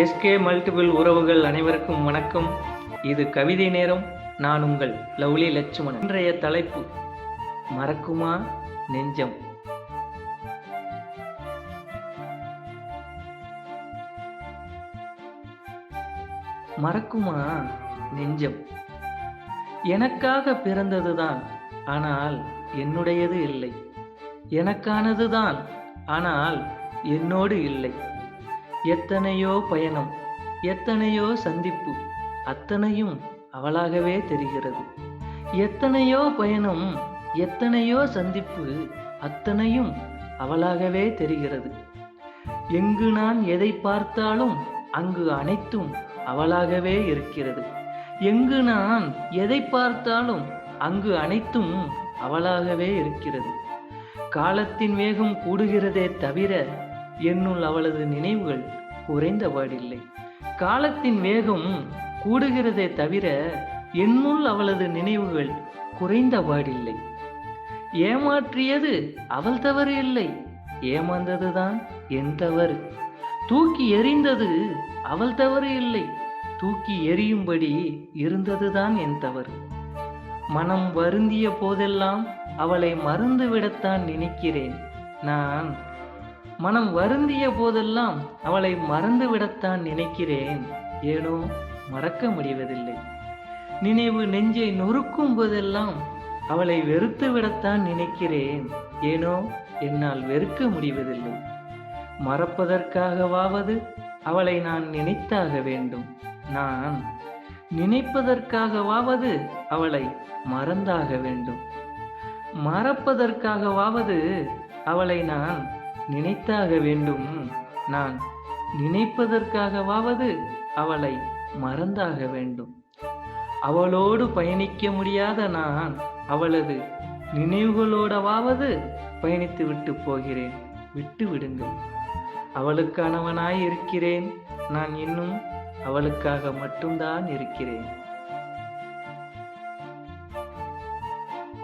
SK multiple உறவுகள் அனைவருக்கும் வணக்கம். இது கவிதை நேரம் நான் உங்கள் லவ்லி லட்சுமணன். இன்றைய தலைப்பு மறக்குமா நெஞ்சம்? மறக்குமா நெஞ்சம்? எனக்காக பிறந்ததுதான் ஆனால் என்னுடையது இல்லை. எனக்கானதுதான் ஆனால் என்னோடு இல்லை. எத்தனையோ பயணம் எத்தனையோ சந்திப்பு அத்தனையும் அவளாகவே தெரிகிறது. எத்தனையோ பயணம் எத்தனையோ சந்திப்பு அத்தனையும் அவளாகவே தெரிகிறது. எங்கு நான் எதை பார்த்தாலும் அங்கு அனைத்தும் அவளாகவே இருக்கிறது. எங்கு நான் எதை பார்த்தாலும் அங்கு அனைத்தும் அவளாகவே இருக்கிறது. காலத்தின் வேகம் கூடுகிறதே தவிர என்னுள் அவளது நினைவுகள் குறைந்தபாடில்லை காலத்தின் வேகம் கூடுகிறதே தவிர என்னுள் அவளது நினைவுகள் குறைந்தபாடில்லை ஏமாற்றியது அவள் தவறு இல்லை. ஏமாந்ததுதான் என் தவறு. தூக்கி எறிந்தது அவள் தவறு இல்லை. தூக்கி எறியும்படி இருந்ததுதான் என் தவறு. மனம் வருந்திய போதெல்லாம் அவளை மறந்துவிடத்தான் நினைக்கிறேன். நான் மனம் வருந்திய போதெல்லாம் அவளை மறந்துவிடத்தான் நினைக்கிறேன். ஏனோ மறக்க முடிவதில்லை. நினைவு நெஞ்சை நொறுக்கும் போதெல்லாம் அவளை வெறுத்து விடத்தான் நினைக்கிறேன். ஏனோ என்னால் வெறுக்க முடிவதில்லை. மறப்பதற்காகவாவது அவளை நான் நினைத்தாக வேண்டும். நான் நினைப்பதற்காகவாவது அவளை மறந்தாக வேண்டும். மறப்பதற்காகவாவது அவளை நான் நினைத்தாக வேண்டும். நான் நினைப்பதற்காகவாவது அவளை மறந்தாக வேண்டும். அவளோடு பயணிக்க முடியாத நான் அவளது நினைவுகளோடவாவது பயணித்து விட்டு போகிறேன். விட்டு விடுங்கள். அவளுக்கானவனாய் இருக்கிறேன். நான் இன்னும் அவளுக்காக மட்டும்தான் இருக்கிறேன்.